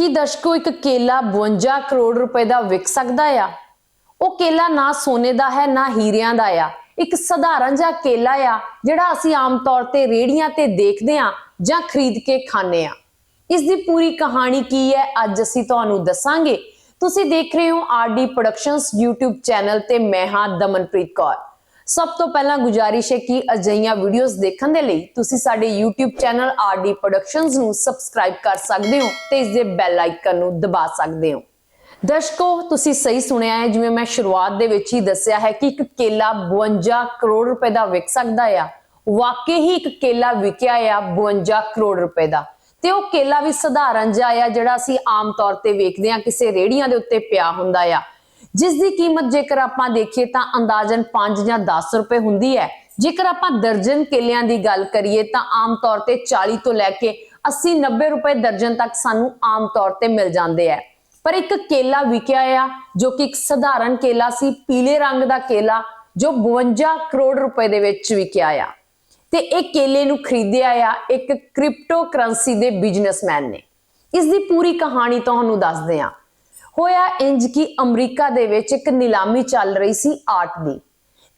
ਕੀ ਦਰਸ਼ਕੋ ਇੱਕ ਕੇਲਾ 52 ਕਰੋੜ ਰੁਪਏ ਦਾ ਵਿਕ ਸਕਦਾ ਆ? ਉਹ ਕੇਲਾ ਨਾ ਸੋਨੇ ਦਾ ਹੈ, ਨਾ ਹੀਰਿਆਂ ਦਾ ਆ। ਇੱਕ ਸਧਾਰਨ ਜਿਹਾ ਕੇਲਾ ਆ, ਜਿਹੜਾ ਅਸੀਂ ਆਮ ਤੌਰ ਤੇ ਰੇੜੀਆਂ ਤੇ ਦੇਖਦੇ ਆ ਜਾਂ ਖਰੀਦ ਕੇ ਖਾਂਦੇ ਆ। ਇਸ ਦੀ ਪੂਰੀ ਕਹਾਣੀ ਕੀ ਹੈ, ਅੱਜ ਅਸੀਂ ਤੁਹਾਨੂੰ ਦੱਸਾਂਗੇ। ਤੁਸੀਂ ਦੇਖ ਰਹੇ ਹੋ ਆਰਡੀ ਪ੍ਰੋਡਕਸ਼ਨਸ YouTube ਚੈਨਲ ਤੇ ਮੈਂ ਹਾਂ ਦਮਨਪ੍ਰੀਤ ਕੌਰ। ਸਭ ਤੋਂ ਪਹਿਲਾਂ ਗੁਜਾਰਿਸ਼ ਹੈ ਕਿ ਅਜਈਆਂ ਵੀਡੀਓਜ਼ ਦੇਖਣ ਦੇ ਲਈ ਤੁਸੀਂ ਸਾਡੇ YouTube ਚੈਨਲ ਆਰਡੀ ਪ੍ਰੋਡਕਸ਼ਨਸ ਨੂੰ ਸਬਸਕ੍ਰਾਈਬ ਕਰ ਸਕਦੇ ਹੋ ਤੇ ਇਸ ਦੇ ਬੈਲ ਆਈਕਨ ਨੂੰ ਦਬਾ ਸਕਦੇ ਹੋ। ਦਰਸ਼ਕੋ, ਤੁਸੀਂ ਸਹੀ ਸੁਣਿਆ ਹੈ, ਜਿਵੇਂ ਮੈਂ ਸ਼ੁਰੂਆਤ ਦੇ ਵਿੱਚ ਹੀ ਦੱਸਿਆ ਹੈ ਕਿ ਇੱਕ ਕੇਲਾ 52 ਕਰੋੜ ਰੁਪਏ ਦਾ ਵਿਕ ਸਕਦਾ ਆ। ਵਾਕਈ ਹੀ ਇੱਕ ਕੇਲਾ ਵਿਕਿਆ ਆ 52 ਕਰੋੜ ਰੁਪਏ ਦਾ। ਤੇ ਉਹ ਕੇਲਾ ਵੀ ਸਧਾਰਨ ਜਿਹਾ ਆ, ਜਿਹੜਾ ਅਸੀਂ ਆਮ ਤੌਰ ਤੇ ਵੇਖਦੇ ਹਾਂ, ਕਿਸੇ ਰੇੜੀਆਂ ਦੇ ਉੱਤੇ ਪਿਆ ਹੁੰਦਾ ਆ। ਜਿਸ ਦੀ ਕੀਮਤ ਜੇਕਰ ਆਪਾਂ ਦੇਖੀਏ ਤਾਂ ਅੰਦਾਜ਼ਨ 5 ਜਾਂ 10 ਰੁਪਏ ਹੁੰਦੀ ਹੈ। ਜੇਕਰ ਆਪਾਂ ਦਰਜਨ ਕੇਲਿਆਂ ਦੀ ਗੱਲ ਕਰੀਏ ਤਾਂ ਆਮ ਤੌਰ ਤੇ 40 ਤੋਂ ਲੈ ਕੇ 80 90 ਰੁਪਏ ਦਰਜਨ ਤੱਕ ਸਾਨੂੰ ਆਮ ਤੌਰ ਤੇ ਮਿਲ ਜਾਂਦੇ ਹੈ। ਪਰ ਇੱਕ ਕੇਲਾ ਵਿਕਿਆ ਆ, ਜੋ ਕਿ ਇੱਕ ਸਧਾਰਨ ਕੇਲਾ ਸੀ, ਪੀਲੇ ਰੰਗ ਦਾ ਕੇਲਾ, ਜੋ 52 ਕਰੋੜ ਰੁਪਏ ਦੇ ਵਿੱਚ ਵਿਕਿਆ ਆ। ਤੇ ਇਹ ਕੇਲੇ ਨੂੰ ਖਰੀਦਿਆ ਆ ਇੱਕ ਕ੍ਰਿਪਟੋ ਕਰੰਸੀ ਦੇ ਬਿਜ਼ਨਸਮੈਨ ਨੇ। ਇਸ ਦੀ ਪੂਰੀ ਕਹਾਣੀ ਤੁਹਾਨੂੰ ਦੱਸਦੇ ਹਾਂ। ਹੋਇਆ ਇੰਜ ਕਿ ਅਮਰੀਕਾ ਦੇ ਵਿੱਚ ਇੱਕ ਨਿਲਾਮੀ ਚੱਲ ਰਹੀ ਸੀ ਆਰਟ ਦੀ।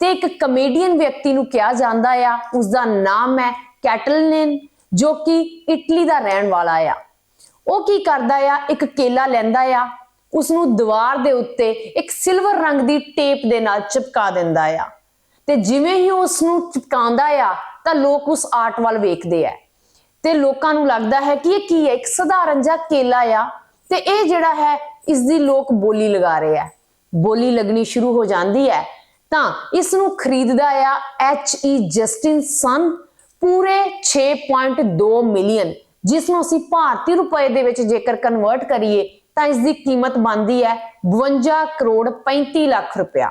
ਤੇ ਇੱਕ ਕਮੇਡੀਅਨ ਵਿਅਕਤੀ ਨੂੰ ਕਿਹਾ ਜਾਂਦਾ ਆ ਉਸ ਦਾ ਨਾਮ ਹੈ ਕੈਟਲਨਨ, ਜੋ ਕਿ ਇਟਲੀ ਦਾ ਰਹਿਣ ਵਾਲਾ ਆ। ਉਹ ਕੀ ਕਰਦਾ ਆ, ਇੱਕ ਕੇਲਾ ਲੈਂਦਾ ਆ ਉਸ ਨੂੰ ਦੀਵਾਰ ਦੇ ਉੱਤੇ ਇੱਕ ਸਿਲਵਰ ਰੰਗ ਦੀ ਟੇਪ ਦੇ ਨਾਲ ਚਿਪਕਾ ਦਿੰਦਾ ਆ। ਤੇ ਜਿਵੇਂ ਹੀ ਉਸ ਨੂੰ ਚਿਪਕਾਉਂਦਾ ਆ, ਤਾਂ ਲੋਕ ਉਸ ਆਰਟ ਵੱਲ ਵੇਖਦੇ ਆ। ਤੇ ਲੋਕਾਂ ਨੂੰ ਲੱਗਦਾ ਹੈ ਕਿ ਇਹ ਕੀ ਹੈ, ਇੱਕ ਸਧਾਰਨ ਜਿਹਾ ਕੇਲਾ ਆ। ਤੇ ਇਹ ਜਿਹੜਾ ਹੈ ਇਸ ਦੀ ਲੋਕ ਬੋਲੀ ਲਗਾ ਰਹੇ ਆ। ਬੋਲੀ ਲੱਗਣੀ ਸ਼ੁਰੂ ਹੋ ਜਾਂਦੀ ਹੈ। ਤਾਂ ਇਸ ਨੂੰ ਖਰੀਦਦਾ ਆ ਐਚ ਈ ਜਸਟਿਨ ਸਨ ਪੂਰੇ 6.2 ਮਿਲੀਅਨ ਜਿਸ ਨੂੰ ਅਸੀਂ ਭਾਰਤੀ ਰੁਪਏ ਦੇ ਵਿੱਚ ਜੇਕਰ ਕਨਵਰਟ ਕਰੀਏ, ਤਾਂ ਇਸ ਦੀ ਕੀਮਤ ਬਣਦੀ ਹੈ 52 ਕਰੋੜ 35 ਲੱਖ ਰੁਪਇਆ।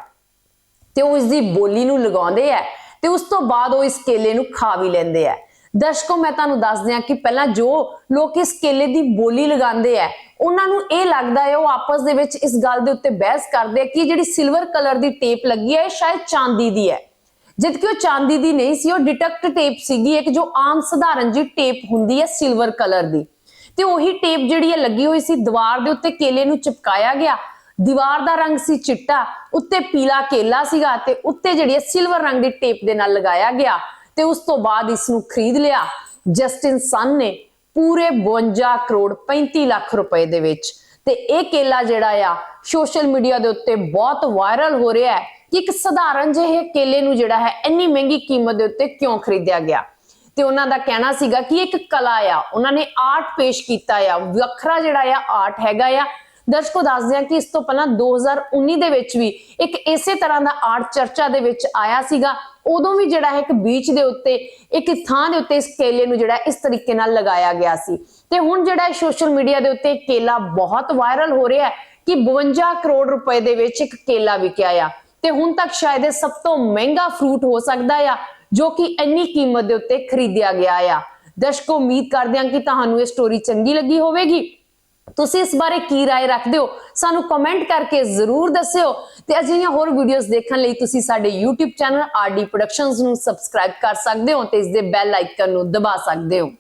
ਤੇ ਉਹ ਇਸ ਦੀ ਬੋਲੀ ਨੂੰ ਲਗਾਉਂਦੇ ਆ ਤੇ ਉਸ ਤੋਂ ਬਾਅਦ ਉਹ ਇਸ ਕੇਲੇ ਨੂੰ ਖਾ ਵੀ ਲੈਂਦੇ ਆ। ਦਰਸ਼ਕੋ, ਮੈਂ ਤੁਹਾਨੂੰ ਦੱਸ ਦਿਆਂ ਕਿ ਪਹਿਲਾਂ ਜੋ ਲੋਕ ਇਸ ਕੇਲੇ ਦੀ ਬੋਲੀ ਲਗਾਉਂਦੇ ਆ, ਉਹਨਾਂ ਨੂੰ ਇਹ ਲੱਗਦਾ ਹੈ ਉਹ ਆਪਸ ਦੇ ਵਿੱਚ ਇਸ ਗੱਲ ਦੇ ਉੱਤੇ ਬਹਿਸ ਕਰਦੇ ਆ ਕਿ ਜਿਹੜੀ ਸਿਲਵਰ ਕਲਰ ਦੀ ਟੇਪ ਲੱਗੀ ਹੈ, ਇਹ ਸ਼ਾਇਦ ਚਾਂਦੀ ਦੀ ਹੈ। ਜਦ ਕਿ ਉਹ ਚਾਂਦੀ ਦੀ ਨਹੀਂ ਸੀ, ਉਹ ਡਿਟੈਕਟ ਟੇਪ ਸੀਗੀ, ਇੱਕ ਜੋ ਆਮ ਸਧਾਰਨ ਜੀ ਟੇਪ ਹੁੰਦੀ ਹੈ ਸਿਲਵਰ ਕਲਰ ਦੀ। ਤੇ ਉਹੀ ਟੇਪ ਜਿਹੜੀ ਹੈ ਲੱਗੀ ਹੋਈ ਸੀ, ਦੀਵਾਰ ਦੇ ਉੱਤੇ ਕੇਲੇ ਨੂੰ ਚਿਪਕਾਇਆ ਗਿਆ। ਦੀਵਾਰ ਦਾ ਰੰਗ ਸੀ ਚਿੱਟਾ, ਉੱਤੇ ਪੀਲਾ ਕੇਲਾ ਸੀਗਾ ਤੇ ਉੱਤੇ ਜਿਹੜੀ ਹੈ ਸਿਲਵਰ ਰੰਗ ਦੀ ਟੇਪ ਦੇ ਨਾਲ ਲਗਾਇਆ ਗਿਆ। ਤੇ ਉਸ ਤੋਂ ਬਾਅਦ ਇਸ ਨੂੰ ਖਰੀਦ ਲਿਆ। ਜਸਟਿਨ ਸਨ ਨੇ ਪੂਰੇ 52 ਕਰੋੜ 35 ਲੱਖ ਰੁਪਏ ਦੇ ਵਿੱਚ। ਤੇ ਇਹ ਕੇਲਾ ਜਿਹੜਾ ਆ, ਸੋਸ਼ਲ ਮੀਡੀਆ ਦੇ ਉੱਤੇ ਬਹੁਤ ਵਾਇਰਲ ਹੋ ਰਿਹਾ ਹੈ ਕਿ ਇੱਕ ਸਧਾਰਨ ਜਿਹੇ ਕੇਲੇ ਨੂੰ ਜਿਹੜਾ ਹੈ, ਇੰਨੀ ਮਹਿੰਗੀ ਕੀਮਤ ਦੇ ਉੱਤੇ ਕਿਉਂ ਖਰੀਦਿਆ ਗਿਆ? ਤੇ ਉਹਨਾਂ ਦਾ ਕਹਿਣਾ ਸੀਗਾ ਕਿ ਇੱਕ ਕਲਾ ਆ, ਉਹਨਾਂ ਨੇ ਆਰਟ ਪੇਸ਼ ਕੀਤਾ ਆ। ਵੱਖਰਾ ਜਿਹੜਾ ਆ, ਆਰਟ ਹੈਗਾ ਆ। ਦਰਸ਼ਕੋ ਦੱਸਦੇ ਆ ਕਿ ਇਸ ਤੋਂ ਪਹਿਲਾਂ 2019 ਦੇ ਵਿੱਚ ਵੀ ਇੱਕ ਇਸੇ ਤਰ੍ਹਾਂ ਦਾ ਆਰਟ ਚਰਚਾ ਦੇ ਵਿੱਚ ਆਇਆ ਸੀਗਾ। ਉਦੋਂ ਵੀ ਜਿਹੜਾ ਹੈ ਇੱਕ ਬੀਚ ਦੇ ਉੱਤੇ, ਇੱਕ ਥਾਂ ਦੇ ਉੱਤੇ ਇਸ ਕੇਲੇ ਨੂੰ ਜਿਹੜਾ ਇਸ ਤਰੀਕੇ ਨਾਲ ਲਗਾਇਆ ਗਿਆ ਸੀ। ਤੇ ਹੁਣ ਜਿਹੜਾ ਸੋਸ਼ਲ ਮੀਡੀਆ ਦੇ ਉੱਤੇ ਕੇਲਾ ਬਹੁਤ ਵਾਇਰਲ ਹੋ ਰਿਹਾ ਹੈ ਕਿ 52 ਕਰੋੜ ਰੁਪਏ ਦੇ ਵਿੱਚ ਇੱਕ ਕੇਲਾ ਵਿਕਿਆ ਆ। ਤੇ ਹੁਣ ਤੱਕ ਸ਼ਾਇਦ ਇਹ ਸਭ ਤੋਂ ਮਹਿੰਗਾ ਫਰੂਟ ਹੋ ਸਕਦਾ ਆ, ਜੋ ਕਿ ਇੰਨੀ ਕੀਮਤ ਦੇ ਉੱਤੇ ਖਰੀਦਿਆ ਗਿਆ ਆ। ਦਰਸ਼ਕੋ ਉਮੀਦ ਕਰਦੇ ਹਾਂ ਕਿ ਤੁਹਾਨੂੰ ਇਹ ਸਟੋਰੀ ਚੰਗੀ ਲੱਗੀ ਹੋਵੇਗੀ। ਤੁਸੀਂ ਇਸ ਬਾਰੇ ਕੀ رائے ਰੱਖਦੇ ਹੋ ਸਾਨੂੰ ਕਮੈਂਟ ਕਰਕੇ ਜ਼ਰੂਰ ਦੱਸਿਓ ਤੇ ਅਜਿਹੀਆਂ ਹੋਰ ਵੀਡੀਓਜ਼ ਦੇਖਣ ਲਈ ਤੁਸੀਂ ਸਾਡੇ YouTube ਚੈਨਲ ਆਰਡੀ ਪ੍ਰੋਡਕਸ਼ਨਸ ਨੂੰ ਸਬਸਕ੍ਰਾਈਬ ਕਰ ਸਕਦੇ ਹੋ ਤੇ ਇਸ ਦੇ ਬੈਲ ਆਈਕਨ ਨੂੰ ਦਬਾ ਸਕਦੇ ਹੋ